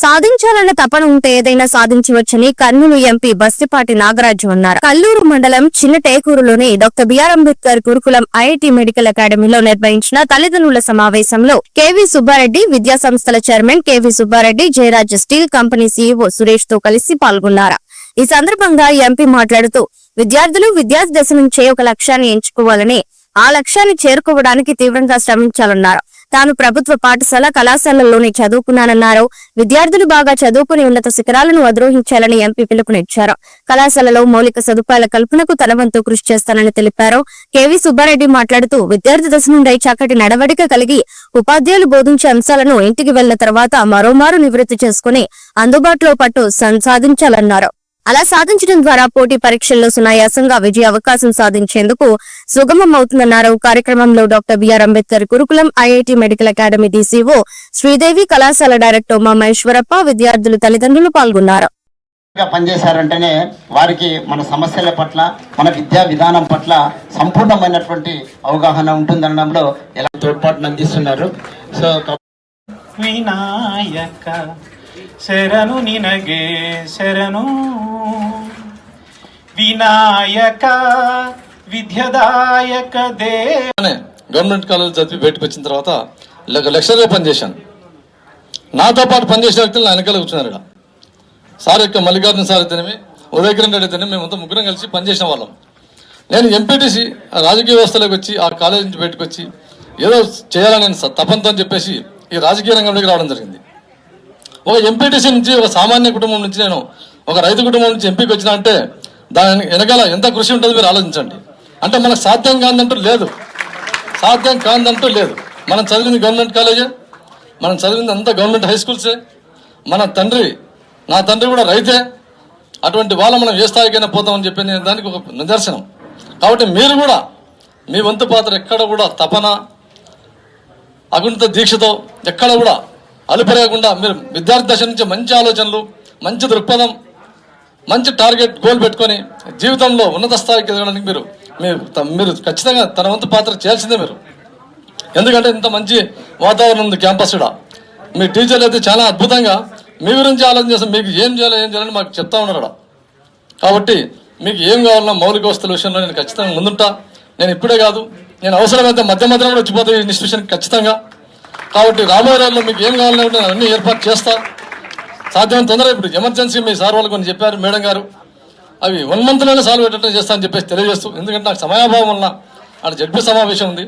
సాధించాలన్న తపన ఉంటే ఏదైనా సాధించవచ్చని కర్నూలు ఎంపీ బస్తిపాటి నాగరాజు అన్నారు. కల్లూరు మండలం చిన్న టేకూరులోని డాక్టర్ బిఆర్ అంబేద్కర్ గురుకులం ఐఐటి మెడికల్ అకాడమీలో నిర్వహించిన తల్లిదండ్రుల సమావేశంలో కేవీ సుబ్బారెడ్డి విద్యా సంస్థల chairman KV Subbareddy Jayaraj steel company CEO సురేష్తో కలిసి పాల్గొన్నారు. ఈ సందర్భంగా ఎంపీ మాట్లాడుతూ విద్యార్థులు విద్యార్థి దశ నుంచే ఒక లక్ష్యాన్ని ఎంచుకోవాలని ఆ లక్ష్యాన్ని చేరుకోవడానికి తీవ్రంగా శ్రమించాలన్నారు. తాను ప్రభుత్వ పాఠశాల కళాశాలల్లోనే చదువుకున్నానన్నారు. విద్యార్థులు బాగా చదువుకుని ఉన్నత శిఖరాలను అధిరోహించాలని ఎంపీ పిలుపునిచ్చారు. కళాశాలలో మౌలిక సదుపాయాల కల్పనకు తన వంతు కృషి చేస్తానని తెలిపారు. కేవీ సుబ్బారెడ్డి మాట్లాడుతూ విద్యార్థి దశ నుండి చక్కటి నడవడిక కలిగి ఉపాధ్యాయులు బోధించే అంశాలను ఇంటికి వెళ్ళిన తర్వాత మరోమారు నివృత్తి చేసుకుని అందుబాటులో పట్టు సంసాధించాలన్నారు. అలా సాధించడం ద్వారా పోటీ పరీక్షల్లో సునాయాసంగా విజయ అవకాశం సాధించేందుకు సుగమమవుతుందన్నారు. కార్యక్రమంలో డాక్టర్ బిఆర్ అంబేద్కర్ గురుకులం IIT medical academy DCO Sridevi కళాశాల డైరెక్టర్ ఉమా మహేశ్వరప్ప విద్యార్థులు తల్లిదండ్రులు పాల్గొన్నారు. పనిచేశారంటేనే వారికి మన సమస్యల పట్ల మన విద్యా విధానం పట్ల సంపూర్ణమైనటువంటి అవగాహన ఉంటుంది అనడంలో ఎలా తోడ్పాటును అందిస్తున్నారు. సో వినాయక ಶರಣು ನಿನಗೆ ಶರಣು ವಿನಾಯಕ విద్యదాయక దే అలానే గవర్నమెంట్ కాలేజ్ చదివి బయటకు వచ్చిన తర్వాత లె- లెక్చరర్గా పనిచేశాను నాతో పాటు పనిచేసిన వ్యక్తులు నా వెనకాల కూర్చున్నారు ఇక్కడ సార్ యొక్క మల్లికార్జున సార్ అయితేనేమి ఉదయకిరణ్ రెడ్డి అయితేనే మేమంతా ముగ్గురం కలిసి పనిచేసిన వాళ్ళం నేను ఎంపీటీసీ రాజకీయ వ్యవస్థలోకి వచ్చి ఆ కాలేజ్ నుంచి బయటకు వచ్చి ఏదో చేయాలని నేను స- తపంతో అని చెప్పేసి ఈ రాజకీయ రంగంలోకి రావడం జరిగింది ఒక ఎంపీటీసీ నుంచి ఒక సామాన్య కుటుంబం నుంచి నేను ఒక రైతు కుటుంబం నుంచి ఎంపీకి వచ్చిన అంటే దాని వెనకాల ఎంత కృషి ఉంటుందో మీరు ఆలోచించండి. అంటే మనకు సాధ్యం కాదంటూ లేదు. సాధ్యం కాదంటూ లేదు. మనం చదివింది గవర్నమెంట్ కాలేజే. మనం చదివింది అంతా గవర్నమెంట్ హై స్కూల్సే. మన తండ్రి నా తండ్రి కూడా రైతే. అటువంటి వాళ్ళ మనం ఏ స్థాయికైనా పోతామని చెప్పి నేను దానికి ఒక నిదర్శనం. కాబట్టి మీరు కూడా మీ వంతు పాత్ర ఎక్కడ కూడా తపన అగుంత దీక్షతో ఎక్కడ కూడా అలుపెరగకుండా మీరు విద్యార్థి దశ నుంచి మంచి ఆలోచనలు మంచి దృక్పథం మంచి టార్గెట్ గోల్ పెట్టుకొని జీవితంలో ఉన్నత స్థాయికి ఎదగడానికి మీరు మీరు త- మీరు ఖచ్చితంగా తన వంతు పాత్ర చేయాల్సిందే మీరు. ఎందుకంటే ఇంత మంచి వాతావరణం ఉంది క్యాంపస్ కూడా. మీ టీచర్లు అయితే చాలా అద్భుతంగా మీ గురించి ఆలోచన చేస్తాం మీకు ఏం చేయాలి ఏం చేయాలని మాకు చెప్తా ఉన్నారు కాబట్టి మీకు ఏం కావాలన్నా మౌలిక వస్తువుల విషయంలో నేను ఖచ్చితంగా ముందుంటా. నేను ఇప్పుడే కాదు నేను అవసరమైతే మధ్య మధ్యలో కూడా వచ్చిపోతాయి ఇన్స్టిట్యూషన్ ఖచ్చితంగా. కాబట్టి రాబోయే మీకు ఏం కావాలంటే అన్నీ ఏర్పాటు చేస్తా. సాధ్యమైన తొందరగా ఇప్పుడు ఎమర్జెన్సీ మీ సార్ వాళ్ళు కొన్ని చెప్పారు మేడం గారు. అవి వన్ మంత్లోనే సాల్వ్ పెట్టడం చేస్తా అని చెప్పేసి తెలియజేస్తూ ఎందుకంటే నాకు సమయాభావం వల్ల అక్కడ జడ్పీ సమావేశం ఉంది.